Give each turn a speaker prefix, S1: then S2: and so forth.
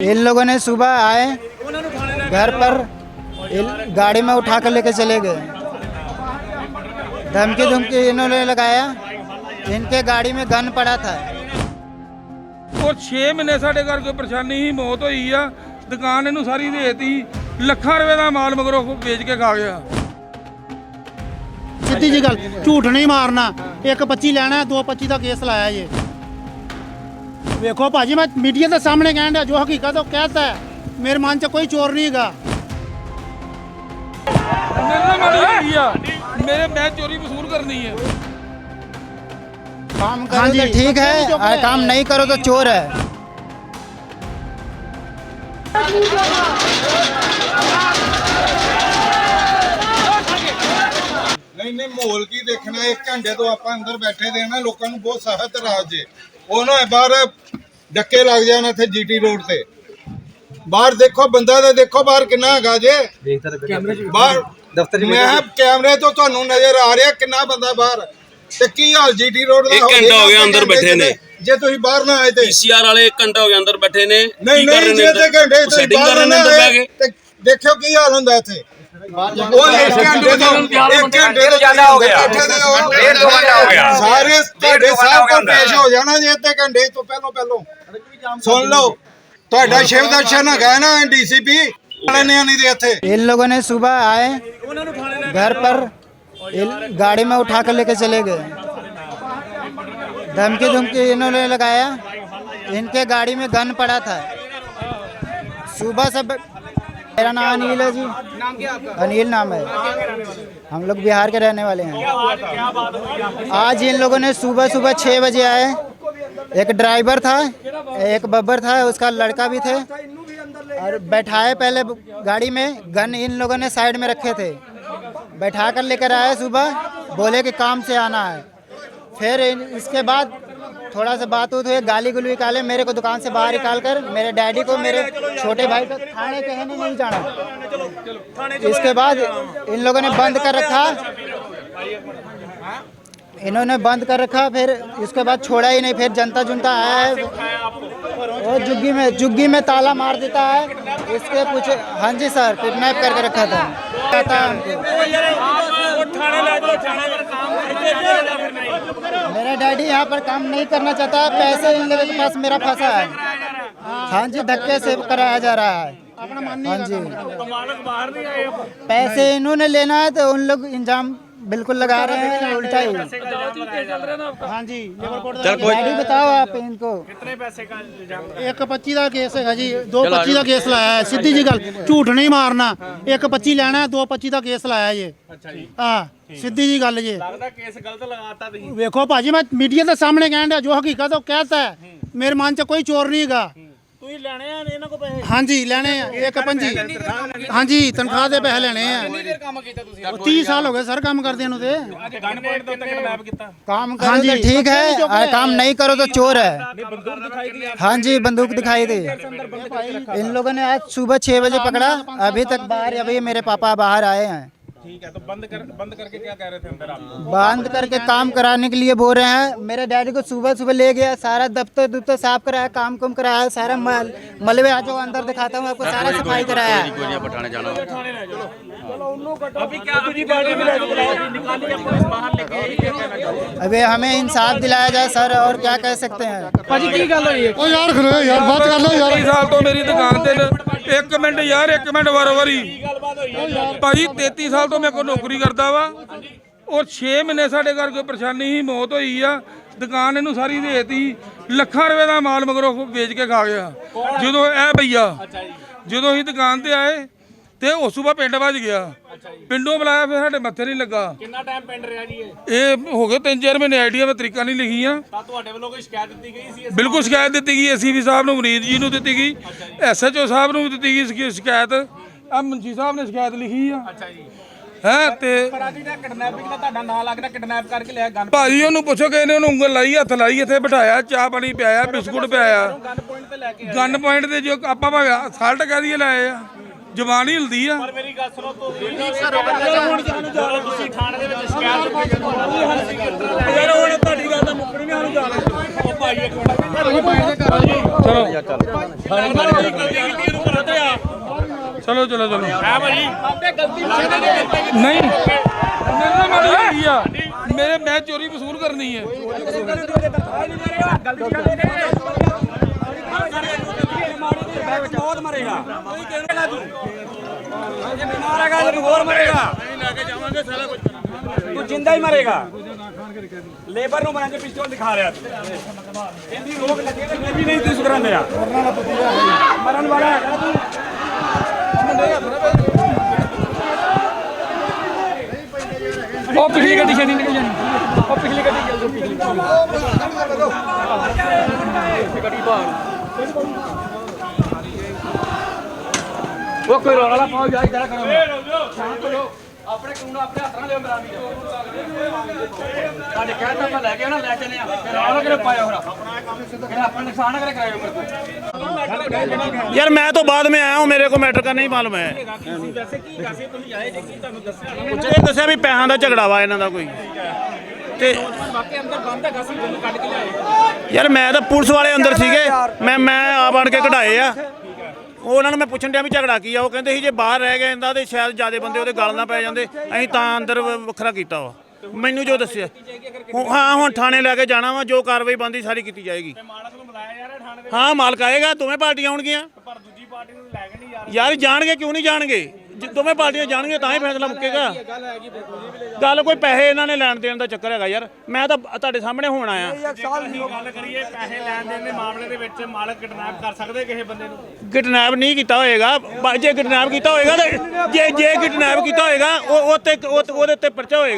S1: इन लोगों ने सुबह आए घर पर इन- गाड़ी में उठा कर लेके चले गए धमकी धमकी इन्होंने लगाया इनके गाड़ी में गन पड़ा था
S2: ਉਹ 6 ਮਹੀਨੇ ਸਾਡੇ ਘਰ ਕੋਈ ਪਰੇਸ਼ਾਨੀ ਹੀ ਮੌਤ ਹੋਈ ਆ ਦੁਕਾਨ ਇਹਨੂੰ ਸਾਰੀ ਦੇਤੀ ਲੱਖਾਂ ਰੁਪਏ ਦਾ ਮਾਲ ਮਗਰੋਂ ਉਹ ਵੇਚ ਕੇ ਖਾ ਗਿਆ
S3: ਸਿੱਧੀ ਜੀ ਗੱਲ ਝੂਠ ਨਹੀਂ ਮਾਰਨਾ ਇੱਕ 25 ਲੈਣਾ 225 ਦਾ ਕੇਸ ਲਾਇਆ ਜੇ ਵੇਖੋ ਭਾਜੀ ਮੈਂ ਮੀਡੀਆ ਦੇ ਸਾਹਮਣੇ ਕਹਿਣ ਡਿਆ ਜੋ ਹਕੀਕਤ ਉਹ ਕਹਤਾ ਹੈ ਮੇਰੇ ਮਨ 'ਚ ਕੋਈ ਚੋਰ ਨਹੀਂ ਹੈਗਾ
S2: ਮੇਰੇ ਨਾਲ ਮਾੜੀ ਹੋਈ ਆ ਮੇਰੇ ਮੈਂ ਚੋਰੀ ਵਸੂਲ ਕਰਨੀ ਹੈ
S1: काम
S3: हाँ
S1: करो
S3: जी,
S1: तो ठीक है
S3: चुप
S1: और
S3: है।
S1: काम नहीं करो तो चोर है
S4: ਨਹੀਂ ਨਹੀਂ ਮਾਹੌਲ ਕੀ ਦੇਖਣਾ ਇੱਕ ਘੰਟੇ ਤੋਂ ਆਪਾਂ ਅੰਦਰ ਬੈਠੇ ਦੇ ਨਾ ਲੋਕਾਂ ਨੂੰ ਬਹੁਤ ਸਖਤ ਰਾਜ ਜੇ ਉਹ ਨਾ ਬਾਹਰ ਡੱਕੇ ਲੱਗ ਜਾਣ ਇੱਥੇ ਜੀਟੀ ਰੋਡ ਤੇ। ਬਾਹਰ ਦੇਖੋ ਬੰਦਾ ਤਾਂ ਦੇਖੋ ਬਾਹਰ ਕਿੰਨਾ ਹੈਗਾ ਜੇ। ਬਾਹਰ ਦਫ਼ਤਰ ਮੈਂ ਕਿਹਾ ਕੈਮਰੇ ਤੋਂ ਤੁਹਾਨੂੰ ਨਜ਼ਰ ਆ ਰਿਹਾ ਕਿੰਨਾ ਬੰਦਾ ਬਾਹਰ। ਤੇ ਕੀ ਹਾਲ ਜੀਟੀ ਰੋਡ ਦਾ?
S5: ਇੱਕ ਘੰਟਾ ਹੋ ਗਿਆ ਅੰਦਰ ਬੈਠੇ ਨੇ।
S4: ਜੇ ਤੁਸੀਂ ਬਾਹਰ ਨਾ ਆਏ ਤੇ।
S5: ਪੀਸੀਆਰ ਵਾਲੇ ਇੱਕ ਘੰਟਾ ਹੋ ਗਿਆ ਅੰਦਰ ਬੈਠੇ ਨੇ।
S4: ਨਹੀਂ ਨਹੀਂ ਜੇ ਤੇ ਘੰਟੇ ਤੁਸੀਂ ਬਾਹਰ
S5: ਨੇ
S4: ਆਏ ਤੇ ਦੇਖਿਓ ਕੀ ਹਾਲ ਹੁੰਦਾ ਇੱਥੇ। ਉਹ ਇੱਕ ਘੰਟੇ ਤੋਂ ਇੱਕ ਘੰਟੇ ਤੋਂ ਜ਼ਿਆਦਾ ਹੋ ਗਿਆ ਡੇਢ ਦੋ ਘੰਟਾ ਹੋ ਗਿਆ ਸਾਰੇ ਤੁਹਾਡੇ ਸਭ ਕੋਲ ਪੇਸ਼ ਹੋ ਜਾਣਾ ਜੇ ਤੇ ਘੰਟੇ ਤੋਂ ਪਹਿਲਾਂ ਪਹਿਲਾਂ ਸੁਣ ਲਓ ਤੁਹਾਡਾ ਸ਼ਿਵ ਦਰਸ਼ਨ ਹੈਗਾ ਨਾ ਡੀਸੀਪੀ ਵਾਲੇ ਨੇ ਨਹੀਂ ਦੇ ਇੱਥੇ
S1: इन लोगों ने सुबह आए घर पर इन- गाड़ी में उठा कर लेके चले गए धमकी धमकी इन्होंने लगाया इनके गाड़ी में गन पड़ा था सुबह से ब- मेरा नाम अनिल है जी। नाम क्या आपका अनिल नाम है। हम लोग बिहार के रहने वाले हैं। आज इन लोगों ने सुबह सुबह छः बजे आए। एक ड्राइवर था, एक बब्बर था, उसका लड़का भी थे। और बैठाए पहले गाड़ी में, गन इन लोगों ने साइड में रखे थे। बैठा कर लेकर आए सुबह, बोले कि काम से आना है। फिर इसके बाद थोड़ा सा बात हुई गाली गुली निकाले मेरे को दुकान से बाहर निकाल कर, मेरे डैडी को, मेरे छोटे भाई को थाने कहने नहीं जाना। इसके बाद इन लोगों ने बंद कर रखा। इन्होंने बंद कर रखा, फिर इसके बाद छोड़ा ही नहीं, फिर जनता जुनता है। वो जुग्गी में जुग्गी में ताला मार देता है। इसके कुछ हाँ जी सर, किडनैप करके रखा था। मेरा डैडी यहाँ पर काम नहीं करना चाहता पैसे इन लोगों के पास मेरा फंसा है। हाँ जी धक्के से कराया जा रहा है। हाँ जी। पैसे इन्होंने लेना है तो उन लोग इंजाम बिल्कुल लगा रहे हैं उल्टा ही
S3: ਹਾਂ ਜੀ ਲੇਬਰ ਕੋਡ
S1: डैडी बताओ आप इनको
S3: ਇੱਕ 25 ਦਾ ਕੇਸ ਹੈਗਾ ਜੀ 225 ਦਾ ਕੇਸ ਲਾਇਆ ਹੈ ਸਿੱਧੀ ਜੀ ਗੱਲ ਝੂਠ ਨਹੀਂ ਮਾਰਨਾ ਇੱਕ 25 ਲੈਣਾ 225 ਦਾ ਕੇਸ ਲਾਇਆ ਜੇ ਅੱਛਾ ਜੀ ਹਾਂ ਸਿੱਧੀ ਜੀ ਗੱਲ ਜੇ ਲੱਗਦਾ ਕੇਸ ਗਲਤ ਲਗਾਤਾ ਤੁਸੀਂ ਵੇਖੋ ਭਾਜੀ ਮੈਂ ਮੀਡੀਆ ਦੇ ਸਾਹਮਣੇ ਕਹਿਣ ਡਿਆ ਜੋ ਹਕੀਕਤ ਉਹ ਕਹਤਾ ਹੈ ਮੇਰੇ ਮਨ 'ਚ ਕੋਈ ਚੋਰ ਨਹੀਂ ਹੈਗਾ ਤੁਸੀਂ ਲੈਣੇ ਆ ਇਹਨਾਂ ਕੋ ਪੈਸੇ ਹਾਂਜੀ ਲੈਣੇ ਆ ਇੱਕ ਪੰਜੀ ਹਾਂਜੀ ਤਨਖਾਹ ਦੇ ਪੈਸੇ ਲੈਣੇ ਆ ਕਿੰਨੀ ਦੇਰ ਕੰਮ ਕੀਤਾ ਤੁਸੀਂ 30 ਸਾਲ ਹੋ ਗਏ ਸਰ ਕੰਮ ਕਰਦਿਆਂ ਨੂੰ ਤੇ
S1: काम
S3: हाँ
S1: करो
S3: जी,
S1: तो ठीक है
S3: चुप है।
S1: और काम नहीं करो तो चोर है हाँ जी बंदूक दिखाई दी इन लोगों ने आज सुबह छह बजे पकड़ा अभी तक बाहर अभी मेरे पापा बाहर आए हैं बंद करके काम कराने के लिए बोल रहे हैं। मेरे डैडी को सुबह सुबह ले गया सारा दफ्तर दुफ्तर साफ़ कराया काम कुम कराया सारा मल मलबे आज अंदर दिखाता हूँ आपको सारा सफ़ाई कराया। अभी हमें इंसाफ दिलाया जाए सर और क्या कह सकते हैं?
S3: यार
S2: यार बात कर लो तो मेरी दुकान ਇੱਕ ਮਿੰਟ ਯਾਰ, ਇੱਕ ਮਿੰਟ ਵਾਰ ਵਾਰੀ। ਭਾਜੀ 33 ਸਾਲ ਤੋਂ ਮੇਰੇ ਕੋਲ ਨੌਕਰੀ ਕਰਦਾ ਵਾ। ਉਹ 6 ਮਹੀਨੇ ਸਾਡੇ ਘਰ ਕੋਈ ਪਰੇਸ਼ਾਨੀ ਹੀ ਮੌਤ ਹੋਈ ਆ। ਦੁਕਾਨ ਇਹਨੂੰ ਸਾਰੀ ਦੇਤੀ। ਲੱਖਾਂ ਰੁਪਏ ਦਾ ਮਾਲ ਮਗਰੋਂ ਵੇਚ ਕੇ ਖਾ ਗਿਆ। ਜਦੋਂ ਇਹ ਭਈਆ, ਜਦੋਂ ਅਸੀਂ ਦੁਕਾਨ ਤੇ ਆਏ ਤੇ ਉਸ ਤੋਂ ਬਾਅਦ ਪਿੰਡ ਵੱਜ ਗਿਆ। ਪਿੰਡੋਂ ਬੁਲਾਇਆ ਫਿਰ ਸਾਡੇ ਮੱਥੇ ਨਹੀਂ ਲੱਗਾ। ਕਿੰਨਾ ਟਾਈਮ ਪਿੰਡ ਰਿਹਾ ਜੀ ਇਹ? ਇਹ ਹੋ ਗਏ ਤਿੰਨ ਚਾਰ ਮਹੀਨੇ ਆਈਡੀਆ ਮੈਂ ਤਰੀਕਾ ਨਹੀਂ ਲਿਖੀਆਂ। ਬਿਲਕੁਲ ਸ਼ਿਕਾਇਤ ਦਿੱਤੀ ਗਈ ਐਸਸੀਬੀ ਸਾਹਿਬ ਨੂੰ ਮਰੀਦ ਜੀ ਨੂੰ ਦਿੱਤੀ ਗਈ। ਐਸਐਚਓ ਸਾਹਿਬ ਨੂੰ ਦਿੱਤੀ ਗਈ ਸ਼ਿਕ- ਸ਼ਿਕਾਇਤ। ਆ ਮੁੰਸ਼ੀ ਸਾਹਿਬ ਨੇ ਸ਼ਿਕਾਇਤ ਲਿਖੀ ਆ। ਅੱਛਾ ਜੀ। ਹੈ ਤੇ ਭਾਜੀ ਉਹਨੂੰ ਪੁੱਛੋ ਕਿ ਇਹਨੇ ਉਹਨੂੰ ਉਂਗਲ ਲਾਈ ਹੱਥ ਲਾਈ ਇੱਥੇ ਬਿਠਾਇਆ ਚਾਹ ਪਾਣੀ ਪਿਆਇਆ ਬਿਸਕੁਟ ਪਿਆਇਆ। ਗਨ ਪੁਆਇੰਟ ਤੇ ਜੋ ਆਪਾਂ ਭਾਵੇਂ ਸਾਲਟ ਕਹਿ ਦਈਏ ਲਾਏ ਆ। ਜ਼ਬਾਨ ਹੀ ਹਿਲਦੀ ਆ
S6: ਮੇਰੀ ਗੱਲ ਸੁਣੋ ਤੁਸੀਂ ਚਲੋ ਤੁਸੀਂ ਥਾਣੇ ਦੇ ਵਿੱਚ ਸ਼ਿਕਾਇਤ
S2: ਯਾਰ ਹੁਣ ਤੁਹਾਡੀ ਗੱਲ ਤਾਂ ਮੁੱਕਣੀ ਨਹੀਂ ਸਾਨੂੰ ਜਾਣ
S6: ਉਹ ਭਾਈ ਇੱਕ ਮਿੰਟ
S2: ਚਲੋ ਚਲੋ ਚਲੋ
S6: ਹੈ ਭਾਈ ਆਪੇ ਗਲਤੀ ਲੱਗਦਾ ਨਹੀਂ
S2: ਨਹੀਂ ਮੇਰੇ ਨਾਲ ਮਾੜੀ ਹੋਈ ਆ ਮੇਰੇ ਮੈਂ ਚੋਰੀ ਵਸੂਲ ਕਰਨੀ ਹੈ
S7: ਬਹੁਤ ਮਰੇਗਾ ਜੇ ਮਾਰੇਗਾ ਤੈਨੂੰ ਹੋਰ ਮਰੇਗਾ ਤੂੰ ਜਿੰਦਾ ਹੀ ਮਰੇਗਾ ਲੇਬਰ ਨੂੰ ਬਣਾ ਕੇ ਪਿਸਤੌਲ ਦਿਖਾ ਰਿਹਾ ਤੂੰ ਇਹਦੀ ਰੋਕ ਲੱਗੇ ਤੇ ਮੈਂ ਵੀ ਨਹੀਂ ਤੂੰ ਸੁਧਰਨ ਆ ਮਰਨ ਵਾਲਾ ਹੈਗਾ ਤੂੰ
S2: ਉਹ ਪਿਛਲੀ ਗੱਡੀ ਛੇੜੀ ਨਿਕਲ ਜਾਣੀ। ਉਹ ਪਿਛਲੀ ਗੱਡੀ ਚੱਲ ਜੋ ਪਿਛਲੀ।
S7: ਉਹ ਕੋਈ ਰੌਲਾ ਨਾ ਪਾਓ ਯਾਰ ਇਦਾਂ ਕਰੋ ਸ਼ਾਂਤ ਆਪਣੇ ਕਾਨੂੰਨ ਆਪਣੇ ਹੱਥ ਨਾਲ ਲਿਓ ਮੇਰਾ ਵੀਰ ਸਾਡੇ ਕਹਿ ਤਾਂ ਮੈਂ ਲੈ ਗਿਆ ਨਾ ਲੈ ਚਲੇ ਆ। ਫਿਰ ਰੌਲਾ ਕਿਹਨੇ ਪਾਇਆ ਹੋਰ ਕਿਹਨੇ ਆਪਣਾ ਨੁਕਸਾਨ ਕਰੇ ਕਰਾਇਆ ਮੇਰੇ ਯਾਰ
S3: ਮੈਂ ਤਾਂ ਬਾਅਦ ਮੈਂ ਆਇਆ ਹਾਂ ਮੇਰੇ ਕੋ ਮੈਟਰ ਕਰ ਨਹੀਂ ਮਾਲੂਮ ਹੈ। ਵੈਸੇ ਕੀ ਦੱਸੇ ਤੁਸੀਂ ਆਏ ਜੇ ਕੀ ਤੁਹਾਨੂੰ ਦੱਸਿਆ? ਇਹ ਦੱਸਿਆ ਵੀ ਪੈਸਿਆਂ ਦਾ ਝਗੜਾ ਵਾ ਇਹਨਾਂ ਦਾ ਕੋਈ। ਤੇ ਯਾਰ ਮੈਂ ਤਾਂ ਪੁਲਿਸ ਵਾਲੇ ਅੰਦਰ ਸੀਗੇ। ਮੈਂ ਮੈਂ ਆ ਬਣ ਕੇ ਕਢਾਏ ਆ। ਉਹ ਉਹਨਾਂ ਨੂੰ ਮੈਂ ਪੁੱਛਣ ਡਿਆ ਵੀ ਝਗੜਾ ਕੀ ਆ। ਉਹ ਕਹਿੰਦੇ ਸੀ ਜੇ ਬਾਹਰ ਰਹਿ ਗਏ ਇਹਦਾ ਤੇ ਸ਼ਾਇਦ ਜਿਆਦੇ ਬੰਦੇ ਉਹਦੇ ਗਲ ਨਾ ਪੈ ਜਾਂਦੇ। ਅਸੀਂ ਤਾਂ ਅੰਦਰ ਵੱਖਰਾ ਕੀਤਾ ਵਾ। ਮੈਨੂੰ ਜੋ ਦੱਸਿਆ। ਹਾਂ ਹੁਣ ਥਾਣੇ ਲੈ ਕੇ ਜਾਣਾ ਵਾ। ਜੋ ਕਾਰਵਾਈ ਬੰਦੀ ਸਾਰੀ ਕੀਤੀ ਜਾਏਗੀ।
S6: ਮਾਲਕ ਨੂੰ ਬੁਲਾਇਆ ਯਾਰ ਥਾਣੇ ਦੇ
S3: ਹਾਂ ਮਾਲਕ ਆਏਗਾ। ਦੋਵੇਂ ਪਾਰਟੀਆਂ ਆਉਣਗੀਆਂ।
S6: ਪਰ ਦੂਜੀ ਪਾਰਟੀ ਨੂੰ ਲੈ ਕੇ ਨਹੀਂ ਯਾਰ।
S3: ਯਾਰ ਜਾਣਗੇ ਕਿਉਂ ਨਹੀਂ ਜਾਣਗੇ? ਜੇ ਦੋਵੇਂ ਪਾਰਟੀਆਂ ਜਾਣਗੇ ਤਾਂ ਹੀ ਫੈਸਲਾ ਮੁੱਕੇਗਾ। ਗੱਲ ਕੋਈ ਪੈਸੇ ਇਹਨਾਂ ਨੇ ਲੈਣ ਦੇਣ ਦਾ ਚੱਕਰ ਹੈਗਾ ਯਾਰ। ਮੈਂ ਤਾਂ ਤੁਹਾਡੇ ਸਾਹਮਣੇ ਹੁਣ ਆਇਆ।
S6: ਗੱਲ ਕਰੀਏ ਪੈਸੇ ਲੈਣ ਦੇਣ ਦੇ ਮਾਮਲੇ ਦੇ ਵਿੱਚ ਮਾਲਕ ਕਿਡਨੈਪ ਕਰ ਸਕਦੇ ਕਿਸੇ ਬੰਦੇ ਨੂੰ?
S3: ਕਿਡਨੈਪ ਨਹੀਂ ਕੀਤਾ ਹੋਏਗਾ। ਬ- ਜੇ ਕਿਡਨੈਪ ਕੀਤਾ ਹੋਏਗਾ ਤਾਂ ਜੇ ਜੇ ਕਿਡਨੈਪ ਕੀਤਾ ਹੋਏਗਾ ਉਹ ਉਹ ਤੇ ਉਹ- ਉਹਦੇ ਤੇ ਪਰਚਾ ਹੋਏਗਾ।